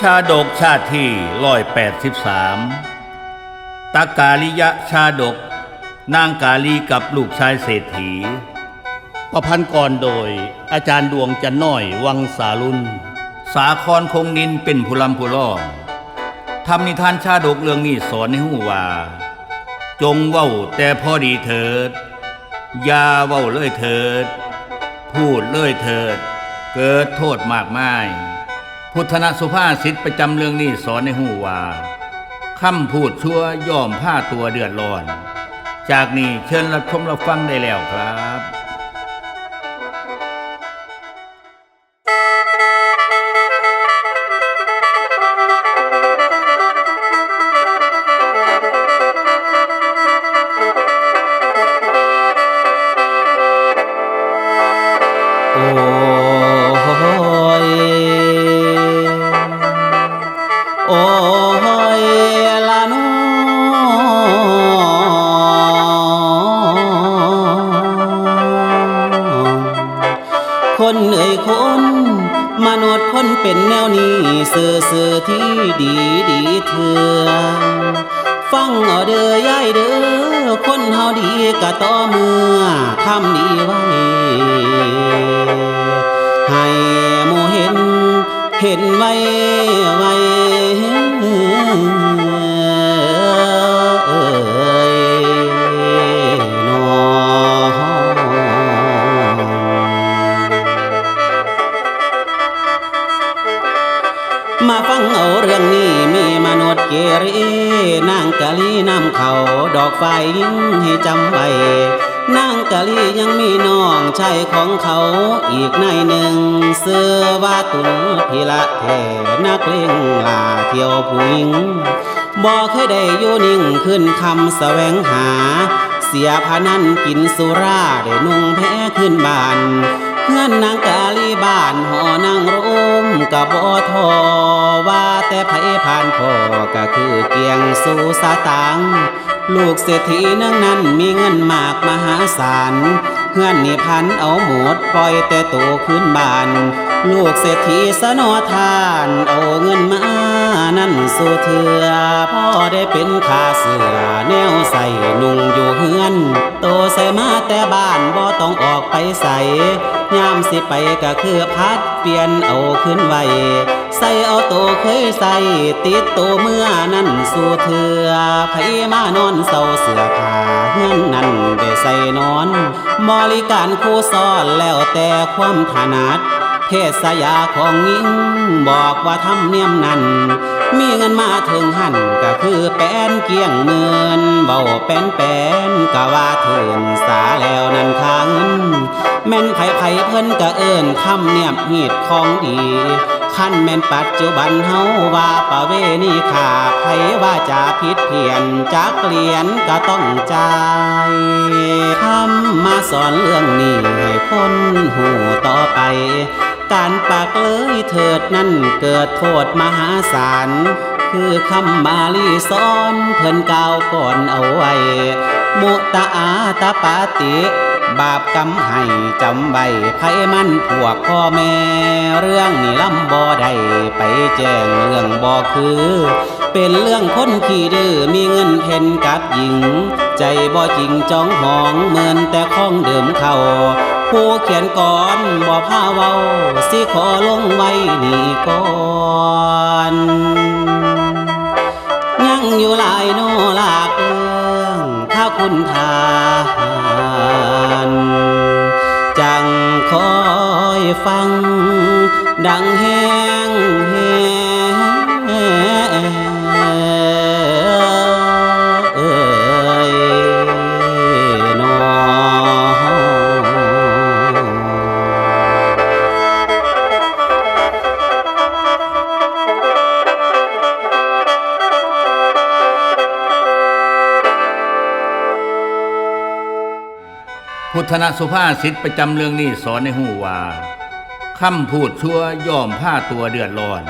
ชาดกชาติที่ร้อยแปดสิบสามตากาลิยะชาดก นางกาลีกับลูกชายเศรษฐี ประพันธ์กรโดยอาจารย์ดวงจันน้อยวังสาลุนสาครคงนินเป็นผู้ลำผู้ล่องทำนิทานชาดกเรื่องนี้สอนให้หูว่า จงเว้าแต่พอดีเถิดอย่าเว้าเลยเถิด พูดเลยเถิด เกิดโทษมากมาย พุทธนสุภาษิตประจำเรื่องนี้สอนในหูว่าคำพูดชั่วย่อมผ้าตัวเดือดร้อน จากนี้เชิญรับชมรับฟังได้แล้วครับ โอ้ยละน้องคนเอ่ยคนมนุษย์คนเป็นแนวนี้สื่อสื่อที่ดีดีเถื่อฟังเอาเด้อยายเด้อคนเฮาดีกะต่อเมื่อทำดีไว้ ให้หมู่เห็นเห็นไว้ไว้ มาฟังเอาเรื่องนี้มีมนุษย์เกเรนางกะลีนำเขาดอกไฟยิ่งให้จำไว้นางกะลียังมีน้องชายของเขาอีกในายหนึ่งเสื้อว่าตุนพิละแท่นักเลงลาเที่ยวผู้หญิงบ่เคยได้อยู่นิ่งขึ้นคำแสวงหา เสียพนันกินสุราได้นุ่งแพ้ขึ้นบ้านเงื่อนนางกาลีบ้านหอนางร่ม กับบ่ทอว่าแต่ไผผ่านพ่อก็คือเกียงสู่สาตังลูกเศรษฐีนังนั้นมีเงินมากมหาศาลเพื่อนนี่พันเอาหมดปล่อยแต่โตขึ้นบ้าน ลูกเศรษฐีสนอทาน เอาเงินมานั่นสู่เถือพ่อได้เป็นขาเสือแนวใส่นุ่งอยู่เฮือน โตใส่มาแต่บ้านบ่ต้องออกไปใส่ยามสิไปก็คือพัดเปลี่ยนเอาขึ้นไว้ใส่เอาโตเคยใส่ติดโตเมื่อนั้นสู่เถือไผมานอนเศร้าเสือผ้าเฮือนนั้นได้ใส่นอนบริการครูสอนแล้วแต่ความถนัด เพศยาของหญิงบอกว่าทำเนียมนั้น มีเงินมาถึงหันก็คือแป้นเกี่ยงเงินเบาแป้นแป้นก็ว่าถึงสาแล้วนั่นทางเงินแม่นไผไผเพิ่นก็เอิ้นคำเนียบหีดของดีขั้นแม่นปัจจุบันเฮาว่าประเวณีขาไผว่าจะผิดเพี้ยนจักเลียนก็ต้องจ่ายคำมาสอนเรื่องนี้ให้คนหูต่อไป การปากเลยเถิดนั่นเกิดโทษมหาศาล คือคำมาลีสอนเพิ่นกาวก่อนเอาไว้ มุตะอาตะปาติ บาปกรรมให้จำไว้ไผมันพวกพ่อแม่ เรื่องนี้ลำบ่ได้ไปแจ้งเรื่องบ่คือ เป็นเรื่องคนขี้ดื้อมีเงินเพ่นกับหญิง ใจบ่จริงจ้องหองเหมือนแต่ข้องเดิมเขา ผู้เขียนก่อนบ่พาเว้า สิขอลงไว้นี่ก่อนยังอยู่หลายโนลากเรื่องถ้าคุณทานจังคอยฟัง ดังแห้ง พุทธนสุภาษิตประจำเรื่องนี้สอนในหูว่าคำพูดชั่วย่อมผ้าตัวเดือดร้อน